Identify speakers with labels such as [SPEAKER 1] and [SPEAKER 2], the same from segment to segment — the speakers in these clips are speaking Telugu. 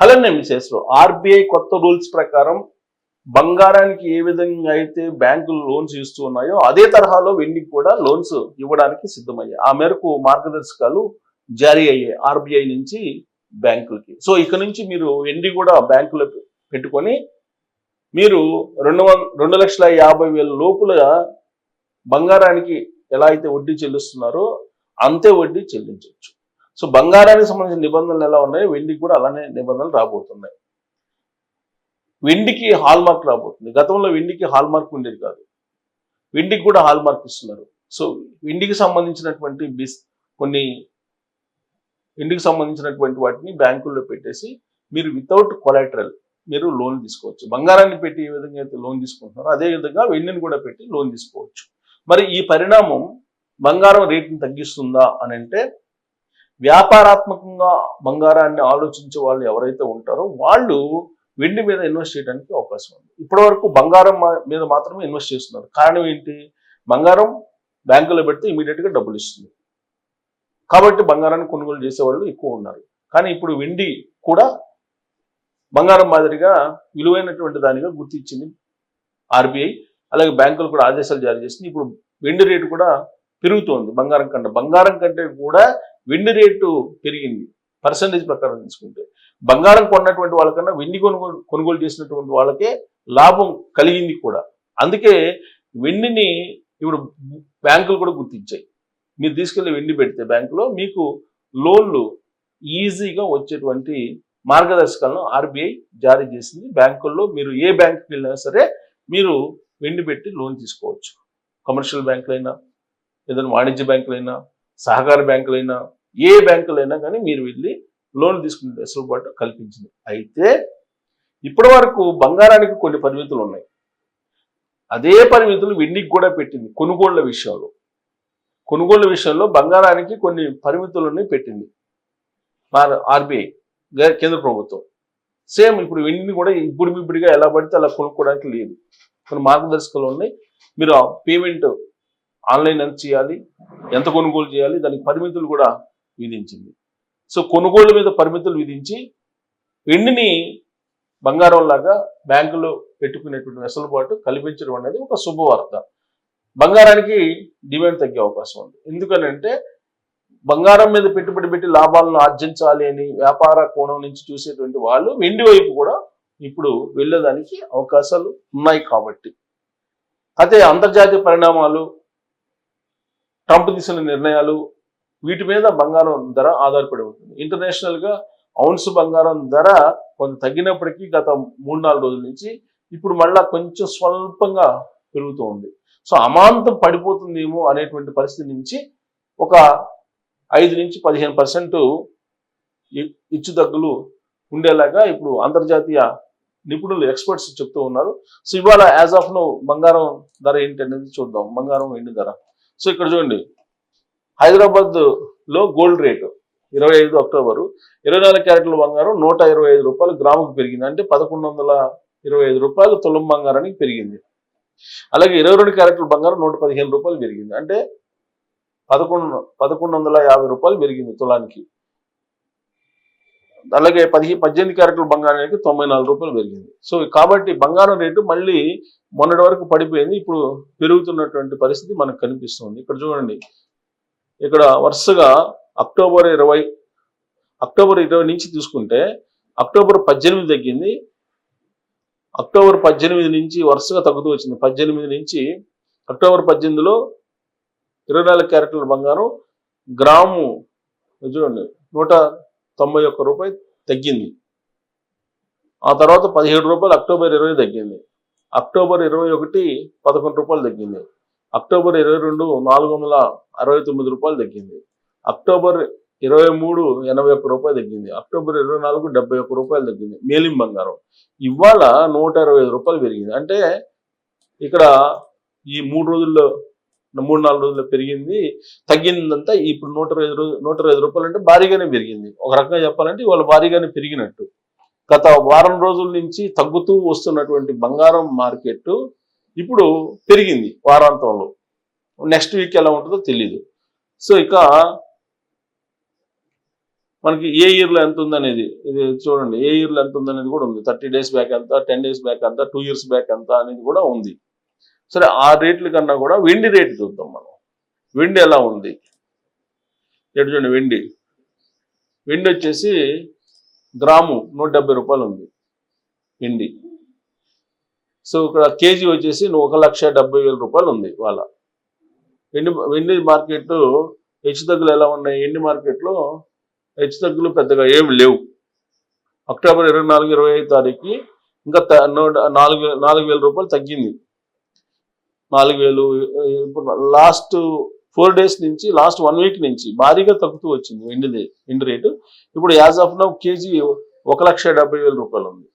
[SPEAKER 1] హలో మిసెస్ ఆర్బీఐ కొత్త రూల్స్ ప్రకారం బంగారానికి ఏ విధంగా అయితే బ్యాంకులు లోన్స్ ఇస్తూ ఉన్నాయో అదే తరహాలో వెండికి కూడా లోన్స్ ఇవ్వడానికి సిద్ధమయ్యాయి. ఆ మేరకు మార్గదర్శకాలు జారీ అయ్యాయి ఆర్బీఐ నుంచి బ్యాంకులకి. సో ఇక నుంచి మీరు వెండి కూడా బ్యాంకులో పెట్టుకొని మీరు రెండు రెండు లక్షల యాభై వేల లోపల బంగారానికి ఎలా అయితే వడ్డీ చెల్లిస్తున్నారో అంతే వడ్డీ చెల్లించవచ్చు సో బంగారానికి సంబంధించిన నిబంధనలు ఎలా ఉన్నాయో? వెండికి కూడా అలానే నిబంధనలు రాబోతున్నాయి. వెండికి హాల్ మార్క్ రాబోతుంది. గతంలో వెండికి హాల్ మార్క్ ఉండేది కాదు. వెండికి కూడా హాల్ మార్క్ ఇస్తున్నారు. సో వెండికి సంబంధించినటువంటి బిస్ కొన్ని వెండికి సంబంధించినటువంటి వాటిని బ్యాంకుల్లో పెట్టేసి మీరు వితౌట్ కొలాటరల్ మీరు లోన్ తీసుకోవచ్చు. బంగారాన్ని పెట్టి ఏ విధంగా అయితే లోన్ తీసుకుంటున్నారో అదే విధంగా వెండిని కూడా పెట్టి లోన్ తీసుకోవచ్చు. మరి ఈ పరిణామం బంగారం రేటుని తగ్గిస్తుందా అని అంటే వ్యాపారాత్మకంగా బంగారాన్ని ఆలోచించే వాళ్ళు ఎవరైతే ఉంటారో వాళ్ళు వెండి మీద ఇన్వెస్ట్ చేయడానికి అవకాశం ఉంది. ఇప్పటివరకు బంగారం మా- మీద మాత్రమే ఇన్వెస్ట్ చేస్తున్నారు. కారణం ఏంటి? బంగారం బ్యాంకులో పెడితే immediate గా డబ్బులు ఇస్తుంది. కాబట్టి బంగారాన్ని కొనుగోలు చేసేవాళ్ళు ఎక్కువ ఉన్నారు. కానీ ఇప్పుడు వెండి కూడా బంగారం మాదిరిగా విలువైనటువంటి దానిగా గుర్తించింది ఆర్బీఐ అలాగే బ్యాంకులు కూడా ఆదేశాలు జారీ చేసింది. ఇప్పుడు వెండి రేటు కూడా పెరుగుతోంది బంగారం కంటే. బంగారం కంటే కూడా వెండి రేటు పెరిగింది. పర్సంటేజ్ ప్రకారం తీసుకుంటే. బంగారం కొన్నటువంటి వాళ్ళకన్నా వెండి కొనుగోలు కొనుగోలు చేసినటువంటి వాళ్ళకే లాభం కలిగింది కూడా. అందుకే వెండిని ఇప్పుడు బ్యాంకులు కూడా గుర్తించాయి. మీరు తీసుకెళ్ళి వెండి పెడితే బ్యాంకులో మీకు లోన్లు ఈజీగా వచ్చేటువంటి మార్గదర్శకాలను ఆర్బీఐ జారీ చేసింది. బ్యాంకుల్లో మీరు ఏ బ్యాంకుకి వెళ్ళినా సరే మీరు వెండి పెట్టి లోన్ తీసుకోవచ్చు. కమర్షియల్ బ్యాంకులైనా ఏదైనా వాణిజ్య బ్యాంకులైనా సహకార బ్యాంకులైనా ఏ బ్యాంకులైనా కానీ మీరు వెళ్ళి లోన్ తీసుకునే వెసులుబాటు కల్పించింది. అయితే ఇప్పటి వరకు బంగారానికి కొన్ని పరిమితులు ఉన్నాయి. అదే పరిమితులు వెండికి కూడా పెట్టింది కొనుగోళ్ళ విషయంలో. కొనుగోళ్ళ విషయంలో బంగారానికి కొన్ని పరిమితులని పెట్టింది. ఆర్బీఐ కేంద్ర ప్రభుత్వం. సేమ్ ఇప్పుడు వెండిని కూడా ఇప్పుడు ఎలా పడితే అలా కొనుక్కోవడానికి లేదు. కొన్ని మార్గదర్శకాలు ఉన్నాయి. మీరు పేమెంట్ ఆన్లైన్ ఎంత చేయాలి ఎంత కొనుగోలు చేయాలి దానికి పరిమితులు కూడా విధించింది. సో కొనుగోలు మీద పరిమితులు విధించి వెండిని బంగారం లాగా బ్యాంకులో పెట్టుకునేటువంటి వెసులుబాటు కల్పించడం అనేది ఒక శుభవార్త. బంగారానికి డిమాండ్ తగ్గే అవకాశం ఉంది. ఎందుకనంటే బంగారం మీద పెట్టుబడి పెట్టి లాభాలను ఆర్జించాలి అని వ్యాపార కోణం నుంచి చూసేటువంటి వాళ్ళు వెండి వైపు కూడా ఇప్పుడు వెళ్ళేదానికి అవకాశాలు ఉన్నాయి కాబట్టి. అయితే అంతర్జాతీయ పరిణామాలు ట్రంప్ తీసిన నిర్ణయాలు వీటి మీద బంగారం ధర ఆధారపడి ఉంటుంది. ఇంటర్నేషనల్గా ఔన్స్ బంగారం ధర కొంత తగ్గినప్పటికీ గత మూడు నాలుగు రోజుల నుంచి ఇప్పుడు మళ్ళా కొంచెం స్వల్పంగా పెరుగుతూ ఉంది. సో అమాంతం పడిపోతుందేమో అనేటువంటి పరిస్థితి నుంచి ఒక ఐదు నుంచి పదిహేను పర్సెంట్ ఇచ్చుదగ్గులు ఉండేలాగా ఇప్పుడు అంతర్జాతీయ నిపుణులు ఎక్స్పర్ట్స్ చెప్తూ ఉన్నారు. సో ఇవాళ యాజ్ ఆఫ్ నో బంగారం ధర ఏంటి అనేది చూద్దాం. బంగారం ఎండి ధర? సో ఇక్కడ చూడండి. హైదరాబాద్లో గోల్డ్ రేటు ఇరవై ఐదు అక్టోబరు. ఇరవై నాలుగు క్యారెట్ల బంగారం నూట ఇరవై ఐదు రూపాయలు గ్రాముకు పెరిగింది. అంటే పదకొండు వందల ఇరవై ఐదు రూపాయలు తులం బంగారానికి పెరిగింది. అలాగే ఇరవై రెండు క్యారెట్ల బంగారం నూట పదిహేను రూపాయలు పెరిగింది. అంటే పదకొండు పదకొండు వందల యాభై రూపాయలు పెరిగింది తులానికి. అలాగే పదిహే పద్దెనిమిది క్యారెట్ల బంగారానికి తొంభై నాలుగు రూపాయలు పెరిగింది. సో కాబట్టి బంగారం రేటు మళ్ళీ మొన్నటి వరకు పడిపోయింది. ఇప్పుడు పెరుగుతున్నటువంటి పరిస్థితి మనకు కనిపిస్తుంది. ఇక్కడ చూడండి. ఇక్కడ వరుసగా అక్టోబర్ ఇరవై అక్టోబర్ ఇరవై నుంచి తీసుకుంటే అక్టోబర్ పద్దెనిమిది తగ్గింది. అక్టోబర్ పద్దెనిమిది నుంచి వరుసగా తగ్గుతూ వచ్చింది. పద్దెనిమిది నుంచి అక్టోబర్ పద్దెనిమిదిలో ఇరవై నాలుగు క్యారెట్ల బంగారం గ్రాము చూడండి నూట తొంభై ఒక్క రూపాయి తగ్గింది. ఆ తర్వాత పదిహేడు రూపాయలు అక్టోబర్ ఇరవై తగ్గింది. అక్టోబర్ ఇరవై ఒకటి పదకొండు రూపాయలు తగ్గింది. అక్టోబర్ ఇరవై రెండు నాలుగు వందల అరవై తొమ్మిది రూపాయలు తగ్గింది. అక్టోబర్ ఇరవై మూడు ఎనభై ఒక్క రూపాయలు తగ్గింది. అక్టోబర్ ఇరవై నాలుగు డెబ్బై ఒక్క రూపాయలు తగ్గింది. మేలిం బంగారం. ఇవాళ నూట ఇరవై ఐదు రూపాయలు పెరిగింది. అంటే ఇక్కడ ఈ మూడు రోజుల్లో మూడు నాలుగు రోజుల్లో పెరిగింది. తగ్గిందంతా ఇప్పుడు నూట ఇరవై ఐదు రోజు నూట ఇరవై ఐదు రూపాయలు అంటే భారీగానే పెరిగింది. ఒక రకంగా చెప్పాలంటే ఇవాళ భారీగానే పెరిగినట్టు. గత వారం రోజుల నుంచి తగ్గుతూ వస్తున్నటువంటి బంగారం మార్కెట్ ఇప్పుడు పెరిగింది వారాంతంలో. నెక్స్ట్ వీక్ ఎలా ఉంటుందో తెలియదు సో ఇక మనకి ఏ ఇయర్లో ఎంత ఉందనేది ఇది చూడండి ఏ ఇయర్లో ఎంత ఉందనేది కూడా ఉంది. థర్టీ డేస్ బ్యాక్ ఎంత టెన్ డేస్ బ్యాక్ ఎంత టూ ఇయర్స్ బ్యాక్ ఎంత అనేది కూడా ఉంది. సరే ఆ రేట్ల కన్నా కూడా వెండి రేట్ చూద్దాం మనం. వెండి ఎలా ఉంది? ఎటు చూడండి వెండి. వెండి వచ్చేసి గ్రాము నూట డెబ్బై రూపాయలు ఉంది. వెండి. సో ఇక్కడ కేజీ వచ్చేసి ఒక లక్ష డెబ్బై వేల రూపాయలు ఉంది వాళ్ళ వెండి వెండి మార్కెట్ హెచ్చు తగ్గులు ఎలా ఉన్నాయి? ఎండి మార్కెట్లో హెచ్చు తగ్గులు పెద్దగా ఏమి లేవు. అక్టోబర్ ఇరవై నాలుగు ఇరవై ఐదు తారీఖుకి ఇంకా నాలుగు నాలుగు వేల రూపాయలు తగ్గింది. నాలుగు వేలు ఇప్పుడు లాస్ట్ ఫోర్ డేస్ నుంచి లాస్ట్ వన్ వీక్ నుంచి భారీగా తగ్గుతూ వచ్చింది వెండిది ఎండి రేటు. ఇప్పుడు యాజ్ ఆఫ్ నౌ కేజీ ఒక లక్ష డెబ్బై వేల రూపాయలు ఉంది.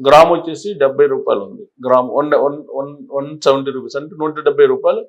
[SPEAKER 1] గ్రామ్ వచ్చేసి డెబ్బై రూపాయలు ఉంది. Gram one one one one seventy rupees అంటే నూట డెబ్బై రూపాయలు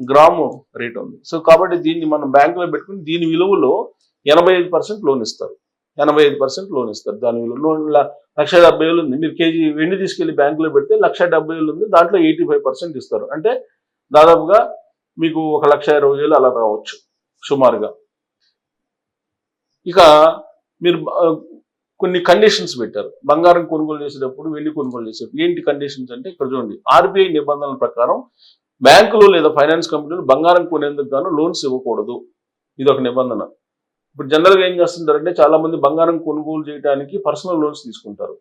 [SPEAKER 1] గ్రాము రేట్ ఉంది. సో కాబట్టి దీన్ని మనం బ్యాంకులో పెట్టుకుని దీని విలువలో ఎనభై ఐదు పర్సెంట్ లోన్ ఇస్తారు. ఎనభై ఐదు పర్సెంట్ లోన్ ఇస్తారు. దాని విలువ లోన్ లక్ష డెబ్బై వేలు ఉంది. మీరు కేజీ వెండి తీసుకెళ్ళి బ్యాంకులో పెడితే లక్ష డెబ్బై వేలు ఉంది. దాంట్లో ఎయిటీ ఫైవ్ పర్సెంట్ ఇస్తారు. అంటే దాదాపుగా మీకు ఒక లక్ష ఇరవై వేలు అలా రావచ్చు. సుమారుగా. ఇక మీరు కొన్ని కండిషన్స్ పెట్టారు. బంగారం కొనుగోలు చేసేటప్పుడు వెళ్ళి కొనుగోలు చేసేటప్పుడు ఏంటి కండిషన్స్ అంటే ఇక్కడ చూడండి ఆర్బీఐ నిబంధనల ప్రకారం బ్యాంకులు లేదా ఫైనాన్స్ కంపెనీలు బంగారం కొనేందుకు గాను లోన్స్ ఇవ్వకూడదు. ఇది ఒక నిబంధన. ఇప్పుడు జనరల్గా ఏం చేస్తుంటారంటే చాలా మంది బంగారం కొనుగోలు చేయడానికి పర్సనల్ లోన్స్ తీసుకుంటారు.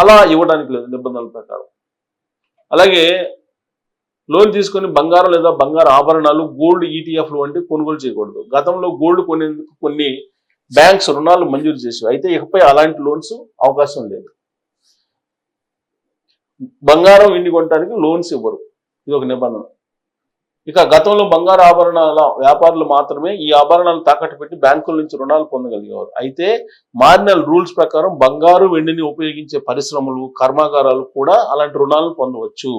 [SPEAKER 1] అలా ఇవ్వడానికి లేదు నిబంధనల ప్రకారం. అలాగే లోన్ తీసుకొని బంగారం లేదా బంగారు ఆభరణాలు గోల్డ్ ఈటీఎఫ్లు వంటి కొనుగోలు చేయకూడదు. గతంలో గోల్డ్ కొనేందుకు కొన్ని బ్యాంక్స్ రుణాలు మంజూరు చేసేవి. అయితే ఇకపై అలాంటి లోన్స్ అవకాశం లేదు. బంగారం ఇండి కొనడానికి లోన్స్ ఇవ్వరు. ఇది ఒక నిబంధన. ఇక గతంలో బంగారు ఆభరణాల వ్యాపారులు మాత్రమే ఈ ఆభరణాలు తాకట్టు పెట్టి బ్యాంకుల నుంచి రుణాలు పొందగలిగేవారు. అయితే మారిన రూల్స్ ప్రకారం బంగారు వెండిని ఉపయోగించే పరిశ్రమలు కర్మాగారాలు కూడా అలాంటి రుణాలను పొందవచ్చు.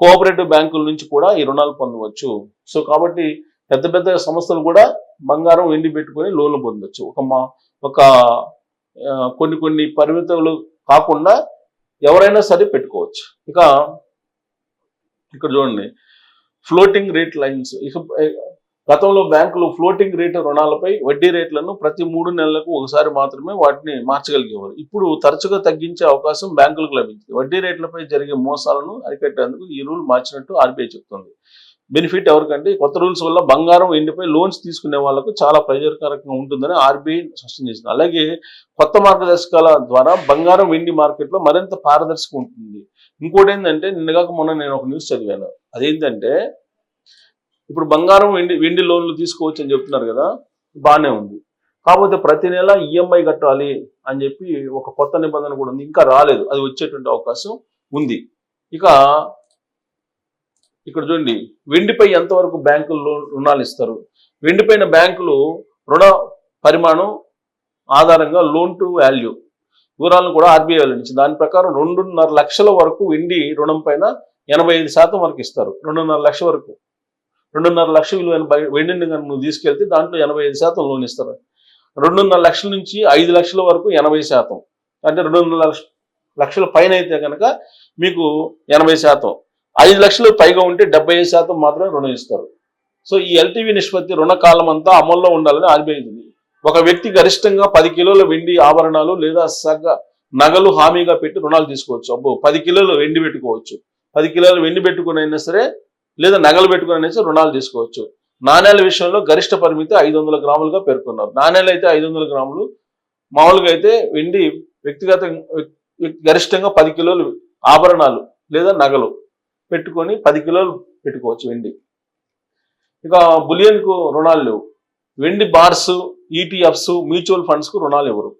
[SPEAKER 1] కోఆపరేటివ్ బ్యాంకుల నుంచి కూడా ఈ రుణాలు పొందవచ్చు. సో కాబట్టి పెద్ద పెద్ద సంస్థలు కూడా బంగారం వెండి పెట్టుకొని లోన్లు పొందొచ్చు. ఒక మా ఒక కొన్ని కొన్ని పరిమితులు కాకుండా ఎవరైనా సరే పెట్టుకోవచ్చు. ఇక ఇక్కడ చూడండి. Floating rate lines. ఇక గతంలో బ్యాంకులు ఫ్లోటింగ్ రేట్ రుణాలపై వడ్డీ రేట్లను ప్రతి మూడు నెలలకు ఒకసారి మాత్రమే వాటిని మార్చగలిగేవారు. ఇప్పుడు తరచుగా తగ్గించే అవకాశం బ్యాంకులకు లభించింది. వడ్డీ రేట్లపై జరిగే మోసాలను అరికట్టేందుకు ఈ రూల్ మార్చినట్టు ఆర్బీఐ చెప్తుంది. బెనిఫిట్ ఎవరికంటే కొత్త రూల్స్ వల్ల బంగారం ఎండిపోయి లోన్స్ తీసుకునే వాళ్ళకు చాలా ప్రయోజనకరంగా ఉంటుందని ఆర్బీఐ స్పష్టం చేసింది. అలాగే కొత్త మార్గదర్శకాల ద్వారా బంగారం వెండి మార్కెట్లో మరింత పారదర్శకం ఉంటుంది. ఇంకోటి ఏంటంటే నిన్నగాక మొన్న నేను ఒక న్యూస్ చదివాను. అదేంటంటే ఇప్పుడు బంగారం వెండి వెండి లోన్లు తీసుకోవచ్చు అని చెప్తున్నారు కదా బాగానే ఉంది. కాకపోతే ప్రతి నెల ఈఎంఐ కట్టాలి అని చెప్పి ఒక కొత్త నిబంధన కూడా ఉంది. ఇంకా రాలేదు. అది వచ్చేటువంటి అవకాశం ఉంది. ఇక ఇక్కడ చూడండి వెండిపై ఎంతవరకు బ్యాంకులు రుణాలు ఇస్తారు? వెండిపైన బ్యాంకులు రుణ పరిమాణం ఆధారంగా లోన్ టు వాల్యూ వివరాలను కూడా ఆర్బీఐ వెల్లడించింది దాని ప్రకారం రెండున్నర లక్షల వరకు వెండి రుణం పైన ఎనభై ఐదు శాతం వరకు ఇస్తారు. రెండున్నర లక్ష వరకు. రెండున్నర లక్ష విలువైన వెండిని కనుక నువ్వు తీసుకెళ్తే దాంట్లో ఎనభై ఐదు శాతం లోన్ ఇస్తారు. రెండున్నర లక్షల నుంచి ఐదు లక్షల వరకు ఎనభై శాతం. అంటే రెండున్నర లక్ష- లక్షల పైన అయితే కనుక మీకు ఎనభై శాతం. ఐదు లక్షలు పైగా ఉంటే డెబ్బై ఐదు శాతం మాత్రమే రుణం ఇస్తారు. సో ఈ ఎల్టీవీ నిష్పత్తి రుణకాలం అంతా అమల్లో ఉండాలని ఆర్బీఐ ఒక వ్యక్తి గరిష్టంగా పది కిలోల వెండి ఆభరణాలు లేదా సగ నగలు హామీగా పెట్టి రుణాలు తీసుకోవచ్చు. అబ్బో పది కిలోలు వెండి పెట్టుకోవచ్చు. పది కిలోలు వెండి పెట్టుకుని అయినా సరే లేదా నగలు పెట్టుకుని అయినా సరే రుణాలు తీసుకోవచ్చు. నాణ్యాల విషయంలో గరిష్ట పరిమితి ఐదు వందల గ్రాములుగా పేర్కొన్నారు. నాణ్యాలు అయితే ఐదు వందల గ్రాములు. మామూలుగా అయితే వెండి వ్యక్తిగత గరిష్టంగా పది కిలోలు ఆభరణాలు లేదా నగలు పెట్టుకొని పది కిలోలు పెట్టుకోవచ్చు వెండి. ఇక బులియన్కు రుణాలు లేవు. వెండి బార్స్ ఈటీఎఫ్స్ మ్యూచువల్ ఫండ్స్కు రుణాలు ఇవ్వరు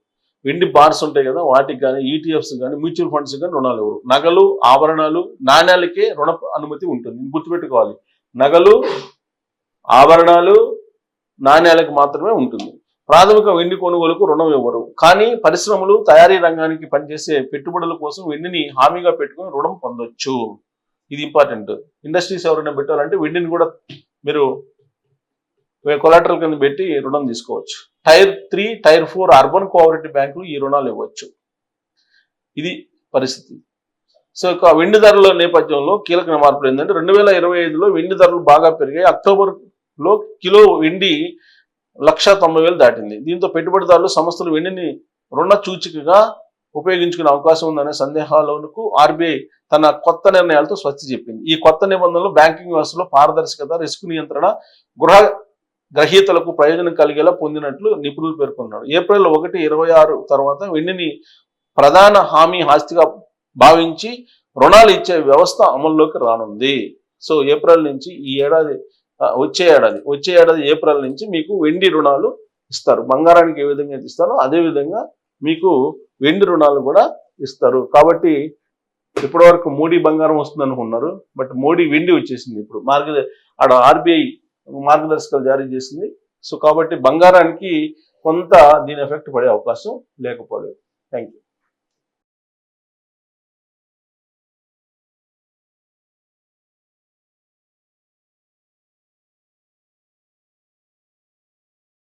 [SPEAKER 1] వెండి బార్స్ ఉంటాయి కదా వాటికి కానీ ఈటీఎఫ్స్ కానీ మ్యూచువల్ ఫండ్స్ కానీ రుణాలు ఇవ్వరు నగలు ఆభరణాలు నాణ్యాలకే రుణ అనుమతి ఉంటుంది. గుర్తుపెట్టుకోవాలి. నగలు ఆభరణాలు నాణ్యాలకు మాత్రమే ఉంటుంది. ప్రాథమిక వెండి కొనుగోలుకు రుణం ఇవ్వరు కానీ పరిశ్రమలు తయారీ రంగానికి పనిచేసే పెట్టుబడుల కోసం వెండిని హామీగా పెట్టుకుని రుణం పొందొచ్చు. ఇది ఇంపార్టెంట్ ఇండస్ట్రీస్ ఎవరైనా పెట్టాలంటే వెండిని కూడా మీరు కొలాటరల్ కింద పెట్టి రుణం తీసుకోవచ్చు. Tier three tier four urban cooperative బ్యాంకులు ఈ రుణాలు ఇవ్వచ్చు. ఇది పరిస్థితి. సో ఇక వెండి ధరల నేపథ్యంలో కీలక మార్పులు ఏంటంటే రెండు వేల ఇరవై ఐదులో వెండి ధరలు బాగా పెరిగాయి. అక్టోబర్లో కిలో వెండి లక్ష తొంభై వేలు దాటింది. దీంతో పెట్టుబడిదారులు సంస్థలు వెండిని రుణ సూచికగా ఉపయోగించుకునే అవకాశం ఉందనే సందేహాలకు ఆర్బీఐ తన కొత్త నిర్ణయాలతో స్వస్తి చెప్పింది. ఈ కొత్త నిబంధనలు బ్యాంకింగ్ వ్యవస్థలో పారదర్శకత రిస్క్ నియంత్రణ గృహ గ్రహీతలకు ప్రయోజనం కలిగేలా పొందినట్లు నిపుణులు పేర్కొన్నారు. ఏప్రిల్ ఒకటి ఇరవై ఆరు తర్వాత వెండిని ప్రధాన హామీ ఆస్తిగా భావించి రుణాలు ఇచ్చే వ్యవస్థ అమల్లోకి రానుంది. సో ఏప్రిల్ నుంచి ఈ ఏడాది వచ్చే ఏడాది వచ్చే ఏడాది ఏప్రిల్ నుంచి మీకు వెండి రుణాలు ఇస్తారు. బంగారానికి ఏ విధంగా అయితే ఇస్తారో అదేవిధంగా మీకు వెండి రుణాలు కూడా ఇస్తారు. కాబట్టి ఇప్పటి వరకు మోడీ బంగారం వస్తుంది అనుకున్నారు బట్ మోడీ వెండి వచ్చేసింది ఇప్పుడు. మార్గ ఆడ ఆర్బీఐ మార్గదర్శకాలు జారీ చేసింది. సో కాబట్టి బంగారానికి కొంత దీని ఎఫెక్ట్ పడే అవకాశం లేకపోలేదు. Thank you